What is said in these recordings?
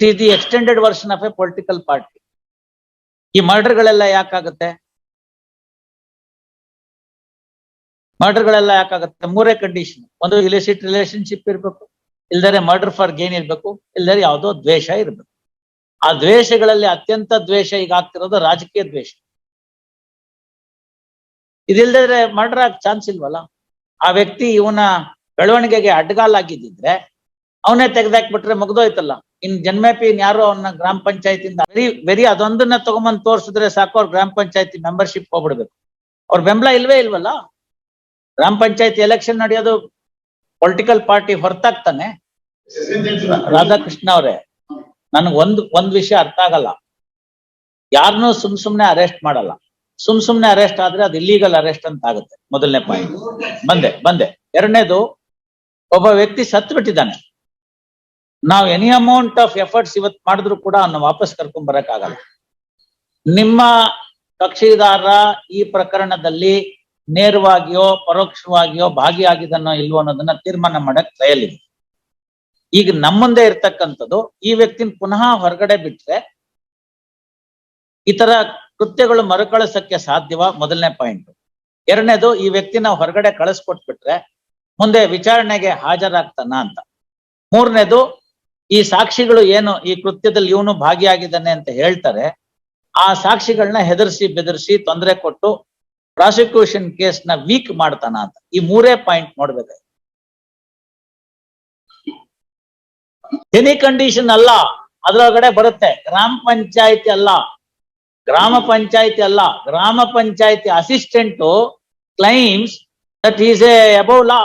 It is the extended version of a political party ಈ ಮರ್ಡರ್ಗಳೆಲ್ಲ ಯಾಕಾಗುತ್ತೆ? ಮರ್ಡರ್ಗಳೆಲ್ಲ ಯಾಕಾಗತ್ತೆ? ಮೂರೇ ಕಂಡೀಷನ್ ಒಂದು ಇಲಿಸಿಟ್ ರಿಲೇಶನ್ಶಿಪ್ ಇರ್ಬೇಕು ಇಲ್ದರೆ ಮರ್ಡರ್ ಫಾರ್ ಗೇನ್ ಇರ್ಬೇಕು ಇಲ್ದರೆ ಯಾವುದೋ ದ್ವೇಷ ಇರ್ಬೇಕು. ಆ ದ್ವೇಷಗಳಲ್ಲಿ ಅತ್ಯಂತ ದ್ವೇಷ ಈಗ ಆಗ್ತಿರೋದು ರಾಜಕೀಯ ದ್ವೇಷ. ಇದಿಲ್ದಿದ್ರೆ ಮರ್ಡರ್ ಆಗ ಚಾನ್ಸ್ ಇಲ್ವಲ್ಲ? ಆ ವ್ಯಕ್ತಿ ಇವನ ಬೆಳವಣಿಗೆಗೆ ಅಡ್ಗಾಲಾಗಿದ್ದಿದ್ರೆ ಅವನೇ ತೆಗೆದಾಕ್ಬಿಟ್ರೆ ಮುಗ್ದೋಯ್ತಲ್ಲ. ಇನ್ ಜನ್ಮೇಪಿ ಇನ್ ಯಾರು ಅವನ್ನ ಗ್ರಾಮ ಪಂಚಾಯತಿಯಿಂದ ವೆರಿ ವೆರಿ ಅದೊಂದನ್ನ ತಗೊಂಬಂದ್ ತೋರ್ಸಿದ್ರೆ ಸಾಕು, ಅವ್ರ ಗ್ರಾಮ ಪಂಚಾಯತಿ ಮೆಂಬರ್ಶಿಪ್ ಹೋಗ್ಬಿಡ್ಬೇಕು. ಅವ್ರ ಬೆಂಬಲ ಇಲ್ವೇ ಇಲ್ವಲ್ಲ? ಗ್ರಾಮ ಪಂಚಾಯತಿ ಎಲೆಕ್ಷನ್ ನಡೆಯೋದು ಪೊಲಿಟಿಕಲ್ ಪಾರ್ಟಿ ಹೊರತಾಗ್ತಾನೆ. ರಾಧಾಕೃಷ್ಣ ಅವರೇ, ನನಗೆ ಒಂದ್ ಒಂದ್ ವಿಷಯ ಅರ್ಥ ಆಗಲ್ಲ. ಯಾರನ್ನೂ ಸುಮ್ ಸುಮ್ನೆ ಅರೆಸ್ಟ್ ಮಾಡಲ್ಲ. ಸುಮ್ ಸುಮ್ನೆ ಅರೆಸ್ಟ್ ಆದ್ರೆ ಅದು ಇಲ್ಲೀಗಲ್ ಅರೆಸ್ಟ್ ಅಂತ ಆಗುತ್ತೆ. ಮೊದಲನೇ ಪಾಯಿಂಟ್ ಬಂದೆ ಬಂದೆ. ಎರಡನೇದು, ಒಬ್ಬ ವ್ಯಕ್ತಿ ಸತ್ತು ಬಿಟ್ಟಿದ್ದಾನೆ ನಾವು ಎನಿ ಅಮೌಂಟ್ ಆಫ್ ಎಫರ್ಟ್ಸ್ ಇವತ್ತು ಮಾಡಿದ್ರು ಕೂಡ ಅವನ್ನ ವಾಪಸ್ ಕರ್ಕೊಂಡ್ ಬರಕ್ ಆಗಲ್ಲ ನಿಮ್ಮ ಕಕ್ಷಿದಾರ ಈ ಪ್ರಕರಣದಲ್ಲಿ ನೇರವಾಗಿಯೋ, ಪರೋಕ್ಷವಾಗಿಯೋ ಭಾಗಿಯಾಗಿದನೋ ಇಲ್ವೋ ಅನ್ನೋದನ್ನ ತೀರ್ಮಾನ ಮಾಡಕ್ ಟ್ರಯಲ್ ಇದೆ ಈಗ ನಮ್ಮುಂದೆ ಇರ್ತಕ್ಕಂಥದ್ದು ಈ ವ್ಯಕ್ತಿನ ಪುನಃ ಹೊರಗಡೆ ಬಿಟ್ರೆ ಇತರ ಕೃತ್ಯಗಳು ಮರುಕಳಿಸಕ್ಕೆ ಸಾಧ್ಯವ? ಮೊದಲನೇ ಪಾಯಿಂಟ್ ಎರಡನೇದು ಈ ವ್ಯಕ್ತಿನ ಹೊರಗಡೆ ಕಳಿಸ್ಕೊಟ್ಬಿಟ್ರೆ ಮುಂದೆ ವಿಚಾರಣೆಗೆ ಹಾಜರಾಗ್ತಾನ ಅಂತ. ಮೂರನೇದು ಈ ಸಾಕ್ಷಿಗಳು ಏನು ಈ ಕೃತ್ಯದಲ್ಲಿ ಇವನು ಭಾಗಿಯಾಗಿದ್ದಾನೆ ಅಂತ ಹೇಳ್ತಾರೆ, ಆ ಸಾಕ್ಷಿಗಳನ್ನ ಹೆದರ್ಸಿ ಬೆದರ್ಸಿ ತೊಂದರೆ ಕೊಟ್ಟು ಪ್ರಾಸಿಕ್ಯೂಷನ್ ಕೇಸ್ನ ವೀಕ್ ಮಾಡ್ತಾನ ಅಂತ. ಈ ಮೂರೇ ಪಾಯಿಂಟ್ ನೋಡ್ಬೇಕು. ಎನಿ ಕಂಡೀಷನ್ ಅಲ್ಲ, ಅದ್ರೊಳಗಡೆ ಬರುತ್ತೆ. ಗ್ರಾಮ ಪಂಚಾಯತಿ ಅಲ್ಲ, ಗ್ರಾಮ ಪಂಚಾಯತಿ ಅಲ್ಲ, ಗ್ರಾಮ ಪಂಚಾಯತಿ assistant claims that is a above law.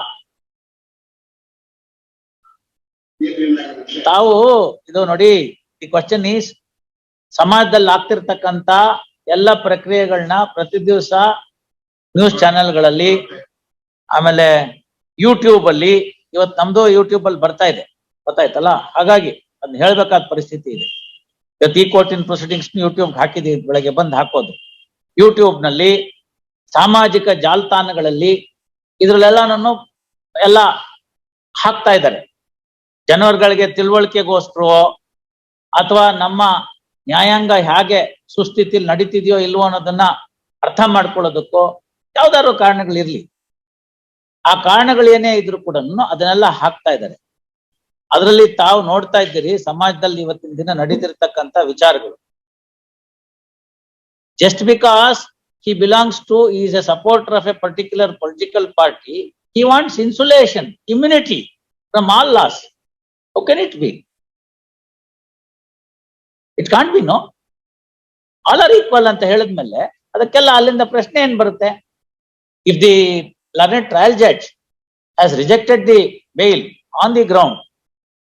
ತಾವು ಇದು ನೋಡಿ, ಈ ಕ್ವಶನ್ ಈಸ್ ಸಮಾಜದಲ್ಲಿ ಆಗ್ತಿರ್ತಕ್ಕಂತ ಎಲ್ಲ ಪ್ರಕ್ರಿಯೆಗಳನ್ನ ಪ್ರತಿ ದಿವಸ ನ್ಯೂಸ್ ಚಾನೆಲ್ಗಳಲ್ಲಿ ಆಮೇಲೆ ಯೂಟ್ಯೂಬ್ ಅಲ್ಲಿ ಇವತ್ತು ನಮ್ದು ಯೂಟ್ಯೂಬ್ ಅಲ್ಲಿ ಬರ್ತಾ ಇದೆ, ಗೊತ್ತಾಯ್ತಲ್ಲ? ಹಾಗಾಗಿ ಅದನ್ನ ಹೇಳ್ಬೇಕಾದ ಪರಿಸ್ಥಿತಿ ಇದೆ. ಇವತ್ತು ಈ ಕೋರ್ಟಿನ ಪ್ರೊಸೀಡಿಂಗ್ಸ್ ಯೂಟ್ಯೂಬ್ ಹಾಕಿದೀವಿ, ಬೆಳಗ್ಗೆ ಬಂದು ಹಾಕೋದು. ಯೂಟ್ಯೂಬ್ನಲ್ಲಿ ಸಾಮಾಜಿಕ ಜಾಲತಾಣಗಳಲ್ಲಿ ಇದ್ರಲ್ಲೆಲ್ಲಾನು ಎಲ್ಲ ಹಾಕ್ತಾ ಇದ್ದಾರೆ. ಜನರುಗಳಿಗೆ ತಿಳುವಳಿಕೆಗೋಸ್ಕರವೋ ಅಥವಾ ನಮ್ಮ ನ್ಯಾಯಾಂಗ ಹೇಗೆ ಸುಸ್ಥಿತಿಲಿ ನಡೀತಿದೆಯೋ ಇಲ್ವೋ ಅನ್ನೋದನ್ನ ಅರ್ಥ ಮಾಡ್ಕೊಳ್ಳೋದಕ್ಕೋ ಯಾವ್ದಾದ್ರು ಕಾರಣಗಳಿರ್ಲಿ ಆ ಕಾರಣಗಳೇನೇ ಇದ್ರು ಕೂಡ ಅದನ್ನೆಲ್ಲ ಹಾಕ್ತಾ ಇದ್ದಾರೆ. ಅದರಲ್ಲಿ ತಾವು ನೋಡ್ತಾ ಇದ್ದೀರಿ ಸಮಾಜದಲ್ಲಿ ಇವತ್ತಿನ ದಿನ ನಡೀತಿರ್ತಕ್ಕಂಥ ವಿಚಾರಗಳು. Just because he belongs to is a supporter of a particular political party party wants insulation immunity from all laws how can it be it can't be no all are equal ಅಂತ ಹೇಳಿದ್ಮೇಲೆ ಅದಕ್ಕೆಲ್ಲ ಅಲ್ಲಿಂದ ಪ್ರಶ್ನೆ ಏನ್ ಬರುತ್ತೆ if the learned trial judge has rejected the bail on the ground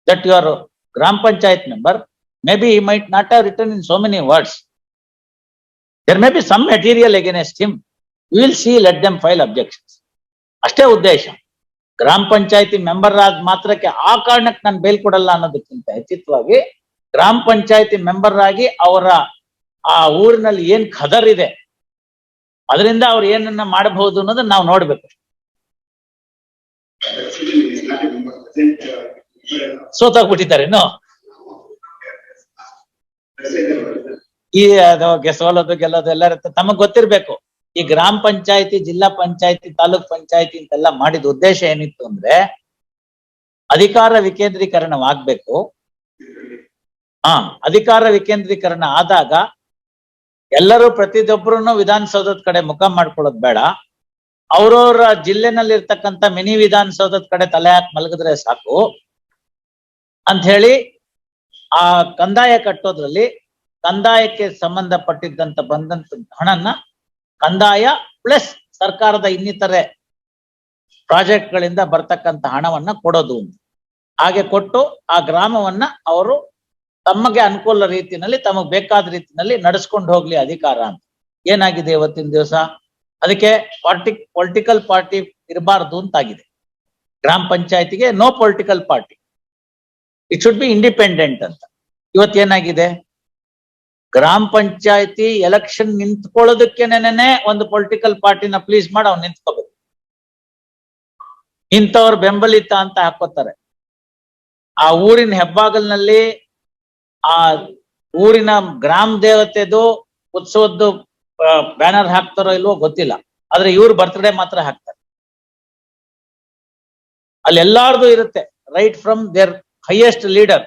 that you are gram panchayat member maybe he might not have written in so many words there may be some material against him we will see let them file objections ಅಷ್ಟೇ ಉದ್ದೇಶ ಗ್ರಾಮ ಪಂಚಾಯತಿ member ಆದ ಮಾತ್ರಕ್ಕೆ ಆ ಕಾರಣಕ್ಕೆ ನಾನು bale ಕೊಡಲ್ಲ ಅನ್ನೋದಕ್ಕಿಂತ ಹೆಚ್ಚಿತವಾಗಿ ಗ್ರಾಮ ಪಂಚಾಯತಿ ಮೆಂಬರ್ ಆಗಿ ಅವರ ಆ ಊರಿನಲ್ಲಿ ಏನ್ ಖದರ್ ಇದೆ, ಅದರಿಂದ ಅವ್ರು ಏನನ್ನ ಮಾಡಬಹುದು ಅನ್ನೋದನ್ನ ನಾವು ನೋಡ್ಬೇಕು ಸೋತಾಗ್ಬಿಟ್ಟಿದ್ದಾರೇನು ಈ ಅದು ಗೆಸೋಲೋದು ಗೆಲ್ಲೋದು ಎಲ್ಲ ಇರುತ್ತೆ ತಮಗ್ ಗೊತ್ತಿರ್ಬೇಕು. ಈ ಗ್ರಾಮ ಪಂಚಾಯತಿ, ಜಿಲ್ಲಾ ಪಂಚಾಯತಿ, ತಾಲೂಕ್ ಪಂಚಾಯತಿ ಅಂತೆಲ್ಲ ಮಾಡಿದ ಉದ್ದೇಶ ಏನಿತ್ತು ಅಂದ್ರೆ ಅಧಿಕಾರ ವಿಕೇಂದ್ರೀಕರಣವಾಗ್ಬೇಕು. ಹಾ, ಅಧಿಕಾರ ವಿಕೇಂದ್ರೀಕರಣ ಆದಾಗ ಎಲ್ಲರೂ ಪ್ರತಿಯೊಬ್ಬರೂ ವಿಧಾನಸೌಧದ ಕಡೆ ಮುಖ ಮಾಡ್ಕೊಳ್ಳೋದು ಬೇಡ. ಅವ್ರವ್ರ ಜಿಲ್ಲೆನಲ್ಲಿ ಇರ್ತಕ್ಕಂಥ ಮಿನಿ ವಿಧಾನಸೌಧದ ಕಡೆ ತಲೆ ಹಾಕಿ ಮಲಗಿದ್ರೆ ಸಾಕು. ಅಂತ ಹೇಳಿ ಆ ಕಂದಾಯ ಕಟ್ಟೋದ್ರಲ್ಲಿ ಕಂದಾಯಕ್ಕೆ ಸಂಬಂಧಪಟ್ಟಿದ್ದಂತ ಬಂದಂತ ಹಣನ ಕಂದಾಯ ಪ್ಲಸ್ ಸರ್ಕಾರದ ಇನ್ನಿತರೆ ಪ್ರಾಜೆಕ್ಟ್ ಗಳಿಂದ ಬರ್ತಕ್ಕಂತ ಹಣವನ್ನ ಕೊಡೋದು. ಹಾಗೆ ಕೊಟ್ಟು ಆ ಗ್ರಾಮವನ್ನ ಅವರು ತಮಗೆ ಅನುಕೂಲ ರೀತಿಯಲ್ಲಿ ತಮಗೆ ಬೇಕಾದ ರೀತಿಯಲ್ಲಿ ನಡೆಸ್ಕೊಂಡು ಹೋಗ್ಲಿ ಅಧಿಕಾರ ಅಂತ. ಏನಾಗಿದೆ ಇವತ್ತಿನ ದಿವಸ? ಅದಕ್ಕೆ ಪಾರ್ಟಿ, ಪೊಲಿಟಿಕಲ್ ಪಾರ್ಟಿ ಇರಬಾರ್ದು ಅಂತಾಗಿದೆ. ಗ್ರಾಮ ಪಂಚಾಯತಿಗೆ no political party. It should be independent ಅಂತ. ಇವತ್ತೇನಾಗಿದೆ ಗ್ರಾಮ ಪಂಚಾಯತಿ ಎಲೆಕ್ಷನ್ ನಿಂತ್ಕೊಳ್ಳೋದಕ್ಕೇನೆ ಒಂದು ಪೊಲಿಟಿಕಲ್ ಪಾರ್ಟಿನ ಪ್ಲೀಸ್ ಮಾಡಿ, ಅವ್ನು ನಿಂತ್ಕೋಬೇಕು. ಇಂಥವ್ರ ಬೆಂಬಲಿತ ಅಂತ ಹಾಕೋತಾರೆ. ಆ ಊರಿನ ಹೆಬ್ಬಾಗಲ್ನಲ್ಲಿ ಆ ಊರಿನ ಗ್ರಾಮ ದೇವತೆದು ಉತ್ಸವದ್ದು ಬ್ಯಾನರ್ ಹಾಕ್ತಾರೋ ಇಲ್ವೋ ಗೊತ್ತಿಲ್ಲ. ಆದ್ರೆ ಇವ್ರ ಬರ್ತ್ಡೇ ಮಾತ್ರ ಹಾಕ್ತಾರೆ. ಅಲ್ಲಿ ಎಲ್ಲಾರ್ದು ಇರುತ್ತೆ right from there highest leader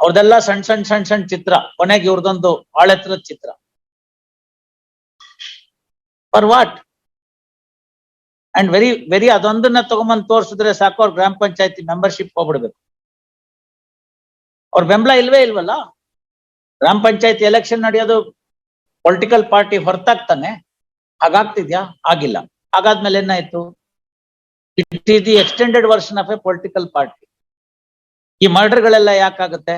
ಅವ್ರದೆಲ್ಲ ಸಣ್ಣ ಸಣ್ಣ ಸಣ್ಣ ಸಣ್ಣ ಚಿತ್ರ. ಕೊನೆಗೆ ಇವ್ರದೊಂದು ಆಳೆತ್ತರದ ಚಿತ್ರ. For what and very very ಅದೊಂದನ್ನ ತಗೊಂಬಂದ್ ತೋರ್ಸಿದ್ರೆ ಸಾಕು, ಅವ್ರ ಗ್ರಾಮ ಪಂಚಾಯತಿ ಮೆಂಬರ್ಶಿಪ್ ಹೋಗ್ಬಿಡ್ಬೇಕು. ಅವ್ರ ಬೆಂಬಲ ಇಲ್ವೇ ಇಲ್ವಲ್ಲ? ಗ್ರಾಮ ಪಂಚಾಯತಿ ಎಲೆಕ್ಷನ್ ನಡೆಯೋದು ಪೊಲಿಟಿಕಲ್ ಪಾರ್ಟಿ ಹೊರತಾಗ್ತಾನೆ. ಹಾಗಾಗ್ತಿದ್ಯಾ? ಆಗಿಲ್ಲ. ಹಾಗಾದ್ಮೇಲೆ ಏನಾಯ್ತು? It is the extended version of a political party ಈ ಮರ್ಡರ್ಗಳೆಲ್ಲ ಯಾಕಾಗತ್ತೆ?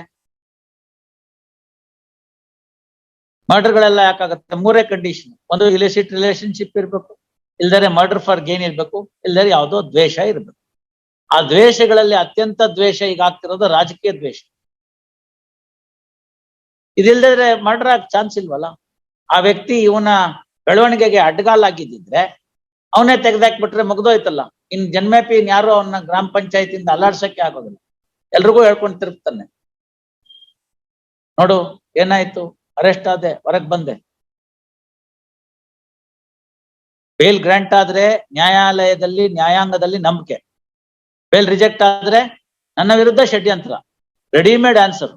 ಮರ್ಡರ್ಗಳೆಲ್ಲ ಯಾಕಾಗತ್ತೆ? ಮೂರೇ ಕಂಡೀಷನ್ ಒಂದು ಇಲಿಸಿಟ್ ರಿಲೇಶನ್ಶಿಪ್ ಇರ್ಬೇಕು ಇಲ್ದರೆ ಮರ್ಡರ್ ಫಾರ್ ಗೇನ್ ಇರ್ಬೇಕು ಇಲ್ದರೆ ಯಾವುದೋ ದ್ವೇಷ ಇರ್ಬೇಕು. ಆ ದ್ವೇಷಗಳಲ್ಲಿ ಅತ್ಯಂತ ದ್ವೇಷ ಈಗ ಆಗ್ತಿರೋದು ರಾಜಕೀಯ ದ್ವೇಷ. ಇದಿಲ್ದಿದ್ರೆ ಮರ್ಡರ್ ಆಗ ಚಾನ್ಸ್ ಇಲ್ವಲ್ಲ? ಆ ವ್ಯಕ್ತಿ ಇವನ ಬೆಳವಣಿಗೆಗೆ ಅಡ್ಡಗಾಲಾಗಿದ್ದಿದ್ರೆ ಅವನೇ ತೆಗೆದಾಕ್ಬಿಟ್ರೆ ಮುಗ್ದೋಯ್ತಲ್ಲ? ಇನ್ ಜನ್ಮೇಪಿ ಇನ್ ಯಾರು ಅವನ್ನ ಗ್ರಾಮ ಪಂಚಾಯತಿಯಿಂದ ಅಲ್ಲಾಡ್ಸಕ್ಕೆ ಆಗೋದಿಲ್ಲ. ಎಲ್ರಿಗೂ ಹೇಳ್ಕೊಂಡು ತಿರುಗ್ತಾನೆ ನೋಡು, ಏನಾಯ್ತು? ಅರೆಸ್ಟ್ ಆದೆ, ಹೊರಗ್ ಬಂದೆ. ಬೇಲ್ ಗ್ರಾಂಟ್ ಆದ್ರೆ ನ್ಯಾಯಾಲಯದಲ್ಲಿ, ನ್ಯಾಯಾಂಗದಲ್ಲಿ ನಂಬಿಕೆ. ಬೇಲ್ ರಿಜೆಕ್ಟ್ ಆದ್ರೆ ನನ್ನ ವಿರುದ್ಧ ಷಡ್ಯಂತ್ರ. Readymade answer.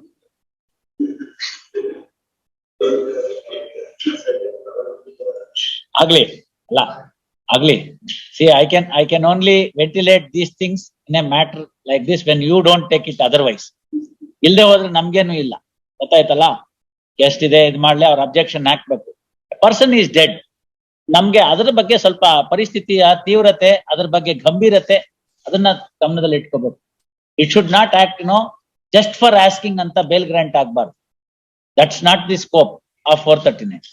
ಆಗ್ಲಿ, ಅಲ್ಲ, ಆಗ್ಲಿ. See I can I can only ventilate these things in a matter like this when you don't take it otherwise ಇಲ್ಲದೆ ಹೋದ್ರೆ ನಮ್ಗೇನು ಇಲ್ಲ. ಗೊತ್ತಾಯ್ತಲ್ಲ? ಎಷ್ಟಿದೆ ಇದ್ ಮಾಡ್ಲಿ, ಅವ್ರ ಅಬ್ಜೆಕ್ಷನ್ ಹಾಕ್ಬೇಕು. ಪರ್ಸನ್ ಈಸ್ ಡೆಡ್ ನಮ್ಗೆ ಅದ್ರ ಬಗ್ಗೆ ಸ್ವಲ್ಪ ಪರಿಸ್ಥಿತಿಯ ತೀವ್ರತೆ, ಅದ್ರ ಬಗ್ಗೆ ಗಂಭೀರತೆ ಅದನ್ನ ಗಮನದಲ್ಲಿ ಇಟ್ಕೋಬೇಕು. It should not act no just for asking ಅಂತ ಬೇಲ್ ಗ್ರಾಂಟ್ ಆಗ್ಬಾರ್ದು. That's not the scope of four thirty nine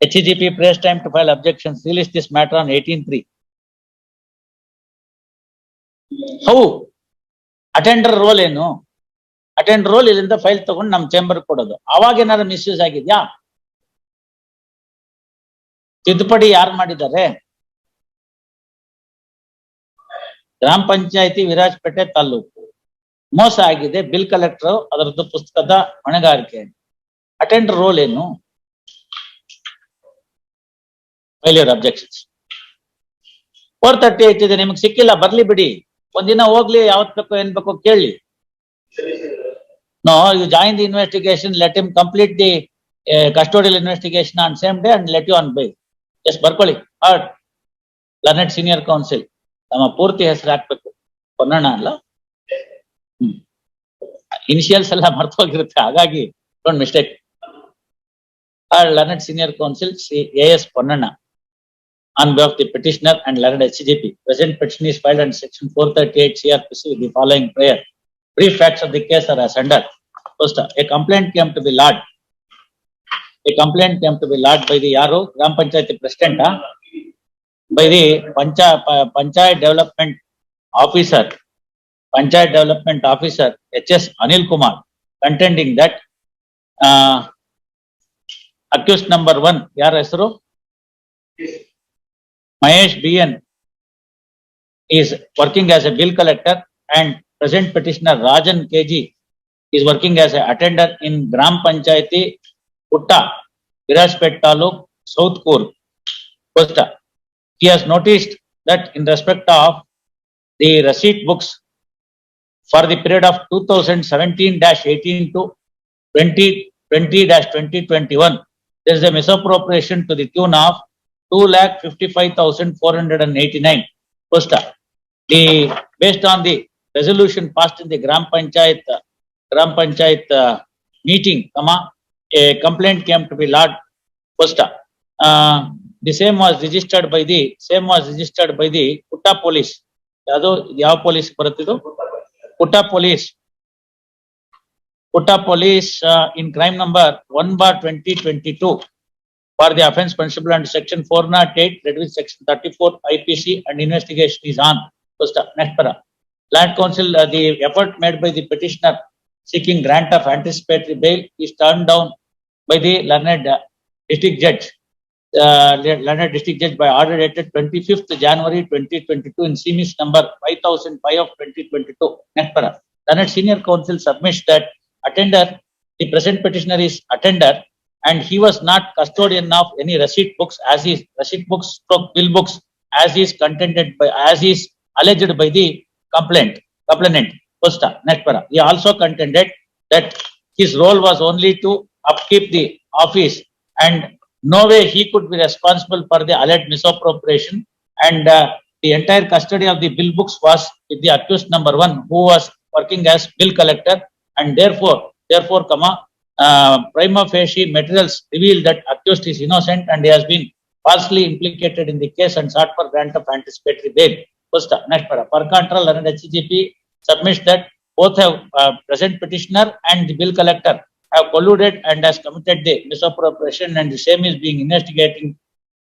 H G P press time to file objection release this matter on eighteen three. How? Attender role ಏನು? Attend role ಇಲ್ಲಿಂದ file ತಗೊಂಡು ನಮ್ chamber ಕೊಡೋದು. ಅವಾಗ ಏನಾದ್ರು misuse ಆಗಿದ್ಯಾ? ತಿದ್ದುಪಡಿ ಯಾರು ಮಾಡಿದ್ದಾರೆ? ಗ್ರಾಮ ಪಂಚಾಯತಿ ವಿರಾಜಪೇಟೆ ತಾಲೂಕು ಮೋಸ ಆಗಿದೆ ಬಿಲ್ ಕಲೆಕ್ಟರ್ ಅದರದ್ದು ಪುಸ್ತಕದ ಹೊಣೆಗಾರಿಕೆ. ಅಟೆಂಡರ್ ರೋಲ್ ಏನು? File objections four thirty eight ಇದೆ, ನಿಮ್ಗೆ ಸಿಕ್ಕಿಲ್ಲ, ಬರ್ಲಿ ಬಿಡಿ. ಒಂದಿನ ಹೋಗ್ಲಿ ಯಾವತ್ ಬೇಕೋ ಏನ್ ಬೇಕೋ ಕೇಳಿ. No you join the investigation let him complete the custodial investigation on same day and let you on by S ಬರ್ಕೊಳ್ಳಿ. ಹಾರ್ಡ್ ಲರ್ನೆಟ್ ಸೀನಿಯರ್ ಕೌನ್ಸಿಲ್ ನಮ್ಮ ಪೂರ್ತಿ ಹೆಸರು ಹಾಕ್ಬೇಕು. ಹೊನ್ನಣ್ಣ ಅಲ್ಲ? ಇನಿಷಿಯಲ್ಸ್ ಎಲ್ಲ ಮರ್ತೋಗಿರುತ್ತೆ. ಹಾಗಾಗಿ don't mistake learned senior counsel C, A, S Ponnanna on behalf of the petitioner and learned SCGP. Present petition is filed under section 438 CRPC with the following prayer. Brief facts of the case are as under. First, a complaint came to be lodged. A complaint came to be lodged by the Yaro Gram Panchayat President, by the Pancha, Panchayat Development Officer, Panchayat Development Officer H.S. Anil Kumar, contending that uh, accused number one, Yar Esru? Yes. Mahesh BN is working as a bill collector and present petitioner Rajan KG is working as an attender in Gram Panchayati Utta, Viraspet Taluk, South Kurg, Kosta. He has noticed that in respect of the receipt books for the period of 2017-18 to 2020-2021, there is a misappropriation to the tune of two lakh fifty-five thousand four hundred and eighty-nine. First, the, based on the resolution passed in the Gram Panchayat, uh, Gram Panchayat uh, meeting, comma, a complaint came to be lodged. First, uh, the same was registered by the, same was registered by the Putta police. ಯಾವುದು ಯಾವ police ಬರುತ್ತಿದ್ದು Putta police Putta Police uh, in crime number one bar twenty twenty-two for the offence punishable under section four not eight, that is section thirty-four IPC and investigation is on. First, next para. Land Council, uh, the effort made by the petitioner seeking grant of anticipatory bail is turned down by the learned uh, district judge. Uh, le- learned district judge by order dated twenty-fifth January twenty twenty-two in CMIS number five thousand five of twenty twenty-two. Next para. Learned senior counsel submits that attender, the present petitioner is attender and he was not custodian of any receipt books as is receipt books stroke bill books as is contended by as is alleged by the complaint complainant. Costa next para. He also contended that his role was only to upkeep the office and no way he could be responsible for the alleged misappropriation. And uh, the entire custody of the bill books was with the accused number one who was working as bill collector. And therefore therefore comma uh, prima facie materials reveal that accused is innocent and he has been falsely implicated in the case and sought for grant of anticipatory bail. First, next para, per contra, learned HCGP submits that both have, uh, present petitioner and the bill collector have colluded and has committed the misappropriation and the same is being investigating,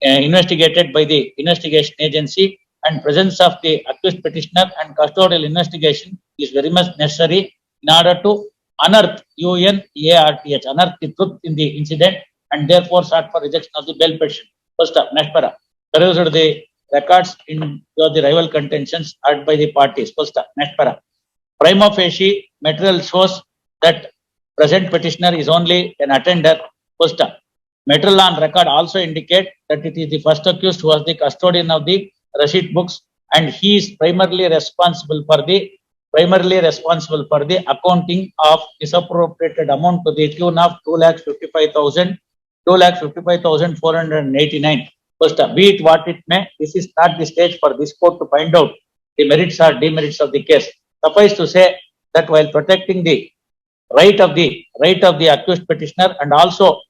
uh, investigated by the investigation agency and presence of the accused petitioner and custodial investigation is very much necessary in order to unearth, U N A R T H, unearth the truth in the incident and therefore sought for rejection of the bail petition. First up, next para, perused the records in the rival contentions urged by the parties. First up, next para. Prima facie material shows that present petitioner is only an attender. First up, material on record also indicate that it is the first accused who was the custodian of the receipt books and he is primarily responsible for the primarily responsible for the accounting of misappropriated amount to the tune of two lakhs fifty-five thousand, two lakhs fifty-five thousand four hundred and eighty-nine. First, be it what it may, this is not the stage for this court to find out the merits or demerits of the case. Suffice to say that while protecting the right of the, right of the accused petitioner and also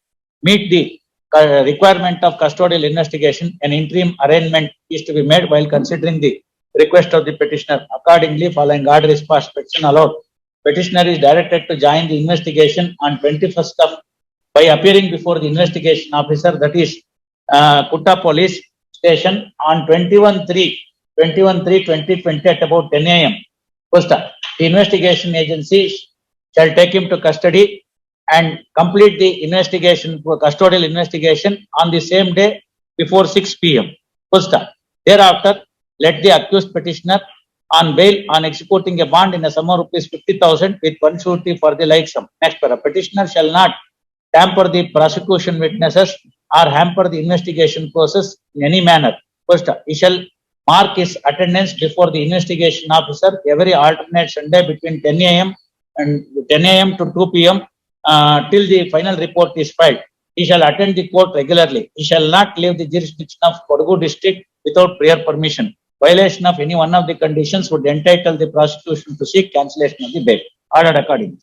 meet the uh, requirement of custodial investigation, an interim arraignment is to be made while considering the request of the petitioner. Accordingly, following order is passed, petition allowed. Petitioner is directed to join the investigation on twenty-first of, by appearing before the investigation officer, that is, uh, Kutta Police Station on 21-3, 21-3-2020 at about ten AM. First, the investigation agency shall take him to custody and complete the investigation, custodial investigation on the same day before six P M. First, thereafter, let the accused petitioner on bail on executing a bond in a sum of rupees fifty thousand with one surety for the like sum. Next, para, petitioner shall not tamper the prosecution witnesses or hamper the investigation process in any manner. First, he shall mark his attendance before the investigation officer every alternate Sunday between ten AM and ten AM to two PM uh, till the final report is filed. He shall attend the court regularly. He shall not leave the jurisdiction of Kodagu district without prior permission. Violation of any one of the conditions would entitle the prosecution to seek cancellation of the bail. Ordered accordingly.